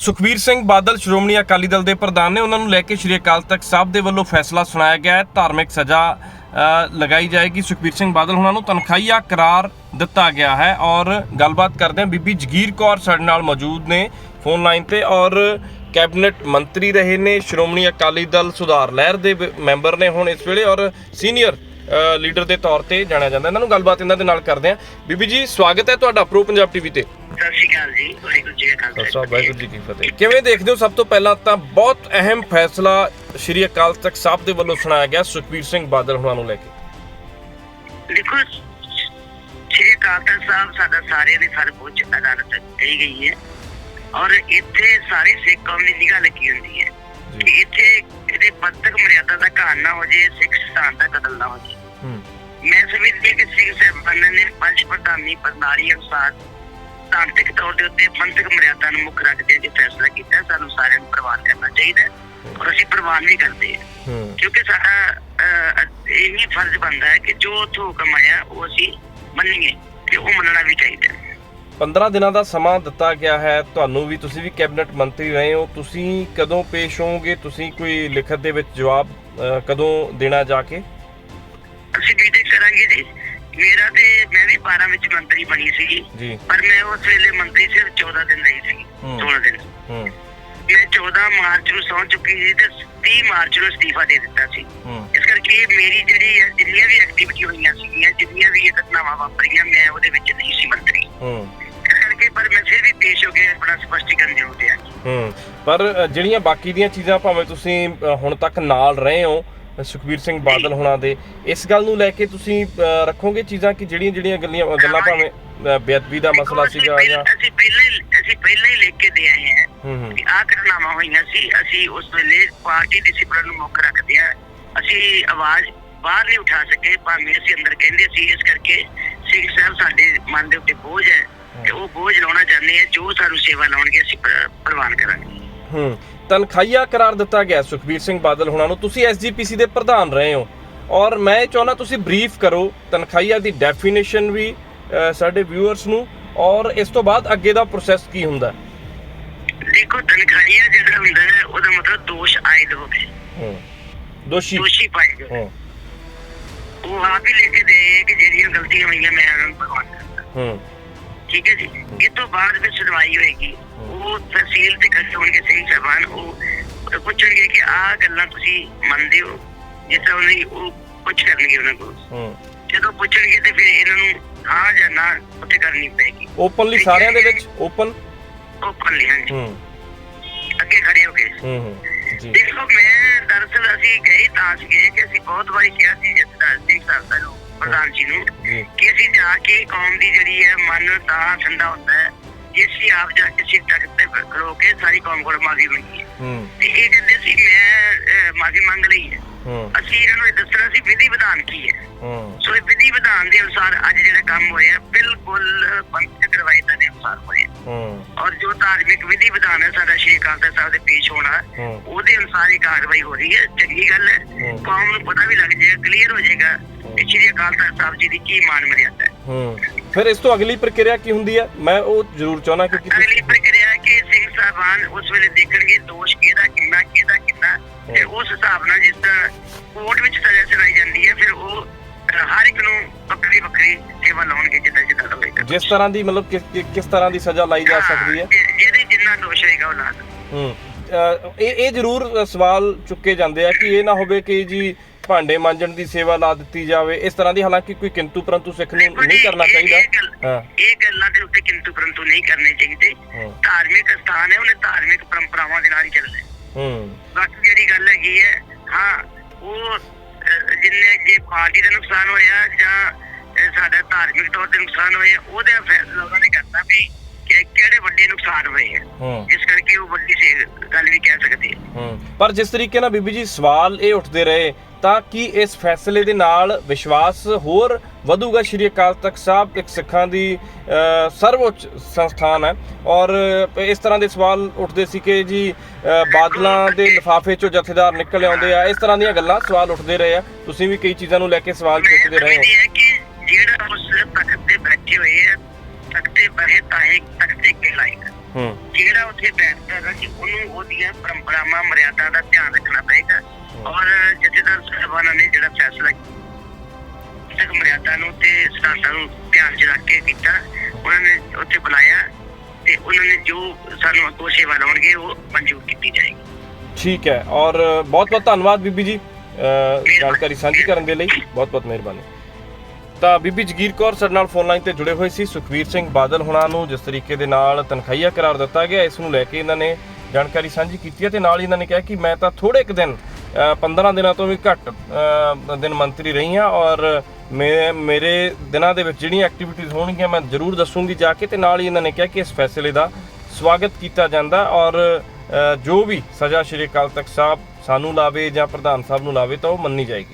ਸੁਖਬੀਰ ਸਿੰਘ ਬਾਦਲ, ਸ਼੍ਰੋਮਣੀ ਅਕਾਲੀ ਦਲ ਦੇ ਪ੍ਰਧਾਨ ਨੇ ਉਹਨਾਂ ਨੂੰ ਲੈ ਕੇ ਸ਼੍ਰੀ ਅਕਾਲ ਤਖਤ ਸਾਹਿਬ ਦੇ ਵੱਲੋਂ ਫੈਸਲਾ ਸੁਣਾਇਆ ਗਿਆ ਹੈ। ਧਾਰਮਿਕ ਸਜ਼ਾ ਲਗਾਈ ਜਾਏਗੀ। ਸੁਖਬੀਰ ਸਿੰਘ ਬਾਦਲ ਉਹਨਾਂ ਨੂੰ ਤਨਖਾਹੀਆ ਕਰਾਰ ਦਿੱਤਾ ਗਿਆ ਹੈ ਔਰ ਗੱਲਬਾਤ ਕਰਦੇ ਹਾਂ। ਬੀਬੀ ਜਗੀਰ ਕੌਰ ਸਾਡੇ ਨਾਲ ਮੌਜੂਦ ਨੇ ਫੋਨ ਲਾਈਨ ਤੇ ਔਰ ਕੈਬਨਿਟ ਮੰਤਰੀ ਰਹੇ ਨੇ। ਸ਼੍ਰੋਮਣੀ ਅਕਾਲੀ ਦਲ ਸੁਧਾਰ ਲਹਿਰ ਦੇ ਮੈਂਬਰ ਨੇ ਹੁਣ ਇਸ ਵੇਲੇ ਔਰ ਸੀਨੀਅਰ ਲੀਡਰ ਦੇ ਤੌਰ ਤੇ ਜਾਣਿਆ ਜਾਂਦਾ। ਇਹਨਾਂ ਨੂੰ ਗੱਲਬਾਤ ਇਹਨਾਂ ਦੇ ਨਾਲ ਕਰਦੇ ਹਾਂ। ਬੀਬੀ ਜੀ, ਸਵਾਗਤ ਹੈ ਤੁਹਾਡਾ ਪ੍ਰੋ ਪੰਜਾਬ ਟੀਵੀ ਤੇ। ਸਤਿ ਸ਼੍ਰੀ ਅਕਾਲ ਜੀ ਵਾਹਿਗੁਰੂ ਜੀ ਕਾ ਖਾਲਸਾ ਸਾਹਿਬ ਵਾਹਿਗੁਰੂ ਜੀ ਕੀ ਫਤਿਹ। ਕਿਵੇਂ ਦੇਖਦੇ ਹੋ? ਸਭ ਤੋਂ ਪਹਿਲਾਂ ਤਾਂ ਬਹੁਤ ਅਹਿਮ ਫੈਸਲਾ ਸ਼੍ਰੀ ਅਕਾਲ ਤਖਤ ਸਾਹਿਬ ਦੇ ਵੱਲੋਂ ਸੁਣਾਇਆ ਗਿਆ ਸੁਖਬੀਰ ਸਿੰਘ ਬਾਦਲ ਹੁਣਾਂ ਨੂੰ ਲੈ ਕੇ। ਦੇਖੋ ਸ਼੍ਰੀ ਅਕਾਲ ਤਖਤ ਸਾਹਿਬ ਸਾਡਾ ਸਾਰਿਆਂ ਦੀ ਸਰਵਉੱਚ ਅਦਾਲਤ ਕਹੀ ਗਈ ਹੈ। ਔਰ ਇੱਥੇ ਸਾਰੀ ਸਿੱਖ ਕੌਮ ਦੀ ਨਿਗਾਹ ਲੱਗੀ ਹੁੰਦੀ ਹੈ ਜੀ। ਕਿ ਇੱਥੇ ਇਹਦੇ ਪੱਤਕ ਮਰਿਆਦਾ ਦਾ ਘਾਣ ਨਾ ਹੋ ਜੇ ਸਿੱਖ ਸਿਧਾਂਤ ਦਾ ਕਤਲ ਨਾ ਹੋ ਜੇ ਹੂੰ। ਮੈਂ ਸਮਝਦੀ ਹਾਂ ਕਿ ਸਿੰਘ ਸਾਹਿਬਾਨ ਨੇ ਪੰਜ ਪ੍ਰਧਾਨੀ ਪ੍ਰਣਾਲੀ ਅਨੁਸਾਰ ਤਾਂਤਿਕ ਤੌਰ ਦੇ ਉੱਤੇ ਪੰਥਕ ਮਰਿਆਦਾ ਨੂੰ ਮੁੱਖ ਰੱਖਦੇ ਜੇ ਫੈਸਲਾ ਕੀਤਾ ਸਾਨੂੰ ਸਾਰਿਆਂ ਨੂੰ ਪ੍ਰਵਾਨ ਕਰਨਾ ਚਾਹੀਦਾ ਔਰ ਅਸੀਂ ਪ੍ਰਵਾਨ ਵੀ ਕਰਦੇ ਹਾਂ। ਕਿਉਂਕਿ ਸਾਡਾ ਇਹ ਹੀ ਫਰਜ਼ ਬਣਦਾ ਹੈ ਕਿ ਜੋ ਉੱਥੋਂ ਹੁਕਮ ਆਇਆ ਉਹ ਅਸੀਂ ਮੰਨੀਏ ਤੇ ਉਹ ਮੰਨਣਾ ਵੀ ਚਾਹੀਦਾ ਹੈ। 15 ਦਿਨਾਂ ਦਾ ਸਮਾਂ ਦਿੱਤਾ ਗਿਆ ਹੈ। ਤੁਹਾਨੂੰ ਵੀ ਤੁਸੀਂ ਵੀ ਕੈਬਨਿਟ ਮੰਤਰੀ ਰਹੇ ਹੋ। ਤੁਸੀਂ ਕਦੋਂ ਪੇਸ਼ ਹੋਵੋਗੇ? ਤੁਸੀਂ ਕੋਈ ਲਿਖਤ ਦੇ ਵਿੱਚ ਜਵਾਬ ਕਦੋਂ ਦੇਣਾ ਜਾ ਕੇ? ਅਸੀਂ ਵੀ ਦੇਖ ਕਰਾਂਗੇ ਜੀ। ਮੇਰਾ ਤੇ ਮੈਂ ਵੀ 12 ਵਿੱਚ ਮੰਤਰੀ ਬਣੀ ਸੀ ਜੀ। ਪਰ ਮੈਂ ਉਸ ਵੇਲੇ ਮੰਤਰੀ ਸਿਰਫ 14 ਦਿਨ ਰਹੀ ਸੀ ਹੂੰ। 16 ਦਿਨ। ਹੂੰ। ਮੈਂ 14 ਮਾਰਚ ਨੂੰ ਸੌਂ ਚੁੱਕੀ ਸੀ ਤੇ 30 ਮਾਰਚ ਨੂੰ ਅਸਤੀਫਾ ਦੇ ਦਿੱਤਾ ਸੀ। ਹੂੰ। ਇਸ ਕਰਕੇ ਮੇਰੀ ਜਿਹੜੀ ਹੈ ਜਿੰਨੀਆਂ ਵੀ ਐਕਟੀਵਿਟੀ ਹੋਈਆਂ ਸੀਗੀਆਂ ਜਿੰਨੀਆਂ ਵੀ ਇਹ ਘਟਨਾਵਾਂ ਵਾਪਰੀਆਂ ਮੈਂ ਉਹਦੇ ਵਿੱਚ ਨਹੀਂ ਸੀ ਮੰਤਰੀ। ਹੂੰ। ਇਸ ਕਰਕੇ ਪਰ ਮੈਂ ਫਿਰ ਵੀ ਪੇਸ਼ ਹੋ ਕੇ ਆਪਣਾ ਸਪਸ਼ਟੀਕਰਨ ਜ਼ਰੂਰ ਦਿਆਂ ਹੂੰ। ਪਰ ਅ, ਜਿਹੜੀਆਂ ਬਾਕੀ ਦੀਆਂ ਚੀਜ਼ਾਂ ਭਾਵੇਂ ਤੁਸੀਂ ਅ, ਹੁਣ ਤੱਕ ਨਾਲ ਰਹੇ ਹੋ ਸੁਖਬੀਰ ਸਿੰਘ ਬਾਦਲ ਹੁਣਾਂ ਦੇ। ਇਸ ਗੱਲ ਨੂੰ ਲੈ ਕੇ ਤੁਸੀਂ ਰੱਖੋਗੇ ਚੀਜ਼ਾਂ ਕਿ ਜਿਹੜੀਆਂ ਜਿਹੜੀਆਂ ਗੱਲਾਂ ਗੱਲਾਂ ਭਾਵੇਂ ਬੇਅਦਬੀ ਦਾ ਮਸਲਾ ਸੀਗਾ ਜਾਂ ਅਸੀਂ ਪਹਿਲਾਂ ਹੀ ਅਸੀਂ ਪਹਿਲਾਂ ਹੀ ਲਿਖ ਕੇ ਦੇ ਆਏ ਹਾਂ ਕਿ ਆਹ ਘਟਨਾਵਾਂ ਹੋਈਆਂ ਸੀ। ਅਸੀਂ ਉਸ ਵੇਲੇ ਪਾਰਟੀ ਡਿਸਪਲਿਨ ਨੂੰ ਮੁੱਖ ਰੱਖਦੇ ਹਾਂ। ਅਸੀਂ ਆਵਾਜ਼ ਬਾਹਰ ਨਹੀਂ ਉਠਾ ਸਕੇ ਭਾਵੇਂ ਅਸੀਂ ਅੰਦਰ ਕਹਿੰਦੇ ਸੀ। ਇਸ ਕਰਕੇ ਸਿੰਘ ਸਾਹਿਬ ਸਾਡੇ ਮਨ ਦੇ ਉੱਤੇ ਬੋਝ ਹੈ ਤੇ ਉਹ ਬੋਝ ਲਾਉਣਾ ਚਾਹੁੰਦੇ ਆ। ਜੋ ਸਾਨੂੰ ਸੇਵਾ ਲਾਉਣਗੇ ਅਸੀਂ ਪ੍ਰ- ਪ੍ਰਵਾਨ ਕਰਾਂਗੇ। ਹੂੰ। ਤਨਖਾਹੀਆ ਕਰਾਰ ਦਿੱਤਾ ਗਿਆ ਸੁਖਬੀਰ ਸਿੰਘ ਬਾਦਲ ਹੁਣਾਂ ਨੂੰ। ਤੁਸੀਂ ਐਸਜੀਪੀਸੀ ਦੇ ਪ੍ਰਧਾਨ ਰਹੇ ਹੋ। ਔਰ ਮੈਂ ਚਾਹੁੰਦਾ ਤੁਸੀਂ ਬਰੀਫ ਕਰੋ ਤਨਖਾਹੀਆ ਦੀ ਡੈਫੀਨੇਸ਼ਨ ਵੀ ਸਾਡੇ ਵਿਊਅਰਸ ਨੂੰ। ਔਰ ਇਸ ਤੋਂ ਬਾਅਦ ਅੱਗੇ ਦਾ ਪ੍ਰੋਸੈਸ ਕੀ ਹੁੰਦਾ? ਦੇਖੋ ਤਨਖਾਹੀਆ ਜਿਹੜਾ ਹੁੰਦਾ ਹੈ ਉਹਦਾ ਮਤਲਬ ਦੋਸ਼ ਆਇਦ ਹੋਵੇ ਹੂੰ। ਦੋਸ਼ੀ। ਦੋਸ਼ੀ ਪਾਏ ਗਏ। ਹੂੰ। ਉਹ ਆਪ ਹੀ ਲਿਖ ਕੇ ਦੇ ਕਿ ਜਿਹੜੀਆਂ ਗਲਤੀਆਂ ਹੋਈਆਂ ਮੈਂ ਉਹਨਾਂ ਨੂੰ ਪ੍ਰਵਾਨ ਕਰਦਾ। ਹੂੰ। ਠੀਕ ਹੈ ਜੀ? ਇਹ ਤੋਂ ਬਾਅਦ ਫਿਰ ਸੁਣਵਾਈ ਹੋਏਗੀ। ਉਹ ਤਹਿਸੀਲ ਤੇ ਖੜੇ ਹੋਣਗੇ ਸਿੰਘ ਸਾਹਿਬਾਨ ਉਹ ਪੁੱਛਣਗੇ ਕਿ ਆਹ ਗੱਲਾਂ ਤੁਸੀਂ ਮੰਨਦੇ ਹੋ ਜਿਸ ਤਰ੍ਹਾਂ ਉਹਨੇ ਉਹ ਪੁੱਛ ਕਰਨਗੇ ਉਹਨਾਂ ਕੋਲ। ਹੂੰ। ਜਦੋਂ ਪੁੱਛਣਗੇ ਤੇ ਫਿਰ ਇਹਨਾਂ ਨੂੰ ਹਾਂ ਜਾਂ ਨਾ ਉੱਥੇ ਕਰਨੀ ਪਏਗੀ। ਓਪਨਲੀ ਸਾਰਿਆਂ ਦੇ ਵਿੱਚ? ਓਪਨ? ਉਹ ਕਰ ਲਿਆ ਜੀ ਹੂੰ। ਅੱਗੇ ਖੜੇ ਹੋ ਕੇ। ਹੂੰ ਹੂੰ। ਜੀ। ਦੇਖੋ ਮੈਂ ਦਰਅਸਲ ਅਸੀਂ ਗਏ ਤਾਂ ਸੀਗੇ ਕਿ ਅਸੀਂ ਬਹੁਤ ਵਾਰੀ ਕਿਹਾ ਸੀ ਨੂੰ ਪ੍ਰਧਾਨ ਜੀ ਨੂੰ ਕਿ ਅਸੀਂ ਜਾ ਕੇ ਕੌਮ ਦੀ ਜਿਹੜੀ ਹੈ ਮਨ ਤਾਂ ਠੰਡਾ ਹੁੰਦਾ ਹੈ ਜੇ ਅਸੀਂ ਆਪ ਜਾ ਕੇ ਸਿਰ ਤੱਕ ਤੇ ਖਲੋ ਕੇ ਸਾਰੀ ਕੌਮ ਕੋਲ ਮਾਫੀ ਮੰਗੀ ਹੂੰ। ਤੇ ਇਹ ਕਹਿੰਦੇ ਸੀ ਮੈਂ ਮਾਫੀ ਮੰਗ ਲਈ ਹੈ। ਹੂੰ। ਅਸੀਂ ਇਹਨਾਂ ਨੂੰ ਇਹ ਦੱਸਣਾ ਸੀ ਵਿਧੀ ਵਿਧਾਨ ਕੀ ਹੈ? ਹੂੰ। ਸੋ ਇਹ ਵਿਧੀ ਵਿਧਾਨ ਦੇ ਅਨੁਸਾਰ ਅੱਜ ਜਿਹੜਾ ਕੰਮ ਹੋਇਆ ਬਿਲਕੁਲ ਪੰਥਕ ਰਵਾਇਤਾਂ ਦੇ ਅਨੁਸਾਰ ਹੋਇਆ ਹੂੰ। ਔਰ ਜੋ ਧਾਰਮਿਕ ਵਿਧੀ ਵਿਧਾਨ ਹੈ ਸਾਡਾ ਸ਼੍ਰੀ ਅਕਾਲ ਤਖਤ ਸਾਹਿਬ ਦੇ ਪੇਸ਼ ਹੋਣਾ ਹੂੰ। ਉਹਦੇ ਅਨੁਸਾਰ ਹੀ ਕਾਰਵਾਈ ਹੋ ਰਹੀ ਹੈ। ਚੰਗੀ ਗੱਲ ਹੈ। ਹੂੰ। ਕੌਮ ਨੂੰ ਪਤਾ ਵੀ ਲੱਗ ਜਾਏਗਾ ਕਲੀਅਰ ਹੋ ਜਾਏਗਾ ਕਿ ਸ਼੍ਰੀ ਅਕਾਲ ਤਖਤ ਸਾਹਿਬ ਜੀ ਦੀ ਕੀ ਮਾਨ ਮਰਿਆਦਾ ਹੈ। ਹੂੰ। ਫਿਰ ਇਸ ਤੋਂ ਅਗਲੀ ਪ੍ਰਕਿਰਿਆ ਕੀ ਹੁੰਦੀ ਹੈ? ਮੈਂ ਉਹ ਜ਼ਰੂਰ ਚਾਹਣਾ ਕਿਉਂਕਿ ਤੁਸੀਂ- ਅਗਲੀ ਪ੍ਰਕਿਰਿਆ ਕਿ ਸਿੰਘ ਸਾਹਿਬਾਨ ਉਸ ਵੇਲੇ ਦੇਖਣਗੇ ਦੋਸ਼ ਕਿਹਦਾ ਕਿੰਨਾ ਤੇ ਉਸ ਹਿਸਾਬ ਨਾਲ ਜਿਸ ਤਰ੍ਹਾਂ ਕੋਰਟ ਵਿੱਚ ਸਜ਼ਾ ਸੁਣਾਈ ਜਾਂਦੀ ਹੈ ਫਿਰ ਉਹ ਹਰ ਇੱਕ ਨੂੰ ਵੱਖਰੀ ਵੱਖਰੀ ਸੇਵਾ ਲਾਉਣਗੇ ਜਿੱਦਾਂ ਜਿੱਦਾਂ ਹੋਏਗਾ। ਜਿਸ ਤਰ੍ਹਾਂ ਦੀ ਮਤਲਬ ਕਿਸ ਤਰ੍ਹਾਂ ਦੀ ਸਜ਼ਾ ਲਾਈ ਜਾ ਸਕਦੀ ਹੈ? ਜਿਹਦੇ ਜਿੰਨਾ ਦੋਸ਼ ਹੋਏਗਾ ਉਹ ਲਾ ਹੂੰ। ਇਹ ਇਹ ਜ਼ਰੂਰ ਸਵਾਲ ਚੁੱਕੇ ਜਾਂਦੇ ਆ ਕਿ ਇਹ ਨਾ ਹੋਵੇ ਕਿ ਜੀ ਭਾਂਡੇ ਮਾਂਜਣ ਦੀ ਸੇਵਾ ਲਾ ਦਿੱਤੀ ਜਾਵੇ। ਇਸ ਤਰ੍ਹਾਂ ਦੀ ਹਾਲਾਂਕਿ ਕੋਈ ਕਿੰਤੂ ਪਰੰਤੂ ਸਿੱਖ ਨੂੰ ਨਹੀਂ ਕਰਨਾ ਚਾਹੀਦਾ। ਇਹ ਗੱਲ- ਹਾਂ। ਇਹ ਗੱਲਾਂ ਦੇ ਉੱਤੇ ਕਿੰਤੂ ਪਰੰਤੂ ਨਹੀਂ ਕਰਨੇ ਚਾਹੀਦੇ। ਧਾਰਮਿਕ ਸਥਾਨ ਹੈ ਉਹਨੇ ਧਾਰਮਿਕ ਪਰੰਪਰਾਵਾਂ ਦੇ ਨਾਲ ਹੀ ਚੱਲਣਾ ਹੈ। ਹੂੰ ਬਾਕੀ ਜਿਹੜੀ ਗੱਲ ਹੈਗੀ ਹੈ ਹਾਂ ਉਹ ਅਹ, ਜਿੰਨੇ ਜੇ ਪਾਰਟੀ ਦਾ ਨੁਕਸਾਨ ਹੋਇਆ ਜਾਂ ਅਹ, ਸਾਡਾ ਧਾਰਮਿਕ ਤੌਰ ਤੇ ਨੁਕਸਾਨ ਹੋਇਆ ਉਹਦੇ ਫੈਸਲਾ ਉਹਨਾਂ ਨੇ ਕਰਨਾ ਵੀ ਕਿ ਕਿਹੜੇ ਵੱਡੇ ਨੁਕਸਾਨ ਹੋਏ ਆ ਹੂੰ। ਜਿਸ ਕਰਕੇ ਉਹ ਵੱਡੀ ਸੇ ਗੱਲ ਵੀ ਕਹਿ ਸਕਦੇ ਆ ਹੂੰ। ਪਰ ਜਿਸ ਤਰੀਕੇ ਨਾਲ ਬੀਬੀ ਜੀ ਸਵਾਲ ਇਹ ਉੱਠਦੇ ਰਹੇ ਤਾਂ ਕੀ ਇਸ ਫੈਸਲੇ ਦੇ ਨਾਲ ਵਿਸ਼ਵਾਸ ਹੋਰ ਵਧੂਗਾ? ਸ਼੍ਰੀ ਅਕਾਲ ਤਖਤ ਸਾਹਿਬ ਇੱਕ ਸਿੱਖਾਂ ਦੀ ਸਰਵਉੱਚ ਸੰਸਥਾਨ ਹੈ ਔਰ ਇਸ ਤਰ੍ਹਾਂ ਦੇ ਸਵਾਲ ਉੱਠਦੇ ਸੀ ਕਿ ਜੀ ਬਾਦਲਾਂ ਦੇ ਲਿਫਾਫੇ ਚੋਂ ਜਥੇਦਾਰ ਨਿਕਲ ਆਉਂਦੇ ਆ। ਇਸ ਤਰ੍ਹਾਂ ਦੀਆਂ ਗੱਲਾਂ ਸਵਾਲ ਉੱਠਦੇ ਰਹੇ ਆ। ਤੁਸੀਂ ਵੀ ਕਈ ਚੀਜ਼ਾਂ ਨੂੰ ਲੈ ਕੇ ਸਵਾਲ ਚੁੱਕਦੇ ਰਹੇ ਹੋ। ਜਿਹੜਾ ਉਸ ਤਖਤ ਤੇ ਬੈਠੇ ਹੋਏ ਆ ਤਖਤੇ ਬਹਿ ਤਾਹੇ ਤਖਤੇ ਕੇ ਲਾਇਕ ਹੂੰ। ਜਿਹੜਾ ਉੱਥੇ ਬੈਠਦਾ ਕਿ ਉਹਨੂੰ ਉਹਦੀਆਂ ਪਰੰਪਰਾਵਾਂ ਮਰਿਆਦਾ ਦਾ ਧਿਆਨ ਰੱਖਣਾ ਪਏਗਾ। ਔਰ ਜਥੇਦਾਰ ਸਾਹਿਬਾਨਾਂ ਨੇ ਜਿਹੜਾ ਫੈਸਲਾ ਤੱਕ ਮਰਿਆਦਾ ਨੂੰ ਤੇ ਸਿਧਾਂਤਾਂ ਨੂੰ ਧਿਆਨ 'ਚ ਰੱਖ ਕੇ ਕੀਤਾ, ਉਹਨਾਂ ਨੇ ਉੱਥੇ ਬੁਲਾਇਆ ਤੇ ਉਹਨਾਂ ਨੇ ਜੋ ਸਾਨੂੰ ਅੱਗੋਂ ਸੇਵਾ ਲਾਉਣਗੇ, ਉਹ ਮਨਜ਼ੂਰ ਕੀਤੀ ਜਾਏਗੀ। ਠੀਕ ਹੈ, ਔਰ ਬਹੁਤ ਬਹੁਤ ਧੰਨਵਾਦ ਬੀਬੀ ਜੀ ਜਾਣਕਾਰੀ ਸਾਂਝੀ ਕਰਨ ਦੇ ਲਈ, ਬਹੁਤ ਬਹੁਤ ਮਿਹਰਬਾਨੀ। ਤਾਂ ਬੀਬੀ ਜਗੀਰ ਕੌਰ ਸਾਡੇ ਨਾਲ ਫੋਨ ਲਾਈਨ ਤੇ ਜੁੜੇ ਹੋਏ ਸੀ, ਸੁਖਵੀਰ ਸਿੰਘ ਬਾਦਲ ਹੁਣਾਂ ਨੂੰ ਜਿਸ ਤਰੀਕੇ ਦੇ ਨਾਲ ਤਨਖਾਹੀਆ ਕਰਾਰ ਦਿੱਤਾ ਗਿਆ, ਇਸ ਨੂੰ ਲੈ ਕੇ ਇਹਨਾਂ ਨੇ ਜਾਣਕਾਰੀ ਸਾਂਝੀ ਕੀਤੀ ਹੈ ਤੇ ਨਾਲ ਹੀ ਇਹਨਾਂ ਨੇ ਕਿਹਾ ਕਿ ਮੈਂ ਤਾਂ ਥੋੜੇ ਕੁ ਦਿਨ 15 ਦਿਨਾਂ ਤੋਂ ਵੀ ਘੱਟ ਦਿਨ ਮੰਤਰੀ ਰਹੀ ਹਾਂ ਔਰ ਮੈਂ, ਮੇਰੇ ਦਿਨਾਂ ਦੇ ਵਿੱਚ ਜਿਹੜੀਆਂ ਐਕਟੀਵਿਟੀਜ਼ ਹੋਣਗੀਆਂ ਮੈਂ ਜ਼ਰੂਰ ਦੱਸੂਗੀ ਜਾ ਕੇ ਤੇ ਨਾਲ ਹੀ ਇਹਨਾਂ ਨੇ ਕਿਹਾ ਕਿ ਇਸ ਫੈਸਲੇ ਦਾ ਸਵਾਗਤ ਕੀਤਾ ਜਾਂਦਾ ਔਰ ਜੋ ਵੀ ਸਜ਼ਾ ਸ਼੍ਰੀ ਅਕਾਲ ਤਖਤ ਸਾਹਿਬ ਸਾਨੂੰ ਲਾਵੇ ਜਾਂ ਪ੍ਰਧਾਨ ਸਾਹਿਬ ਨੂੰ ਲਾਵੇ ਤਾਂ ਉਹ ਮੰਨੀ ਜਾਏਗੀ।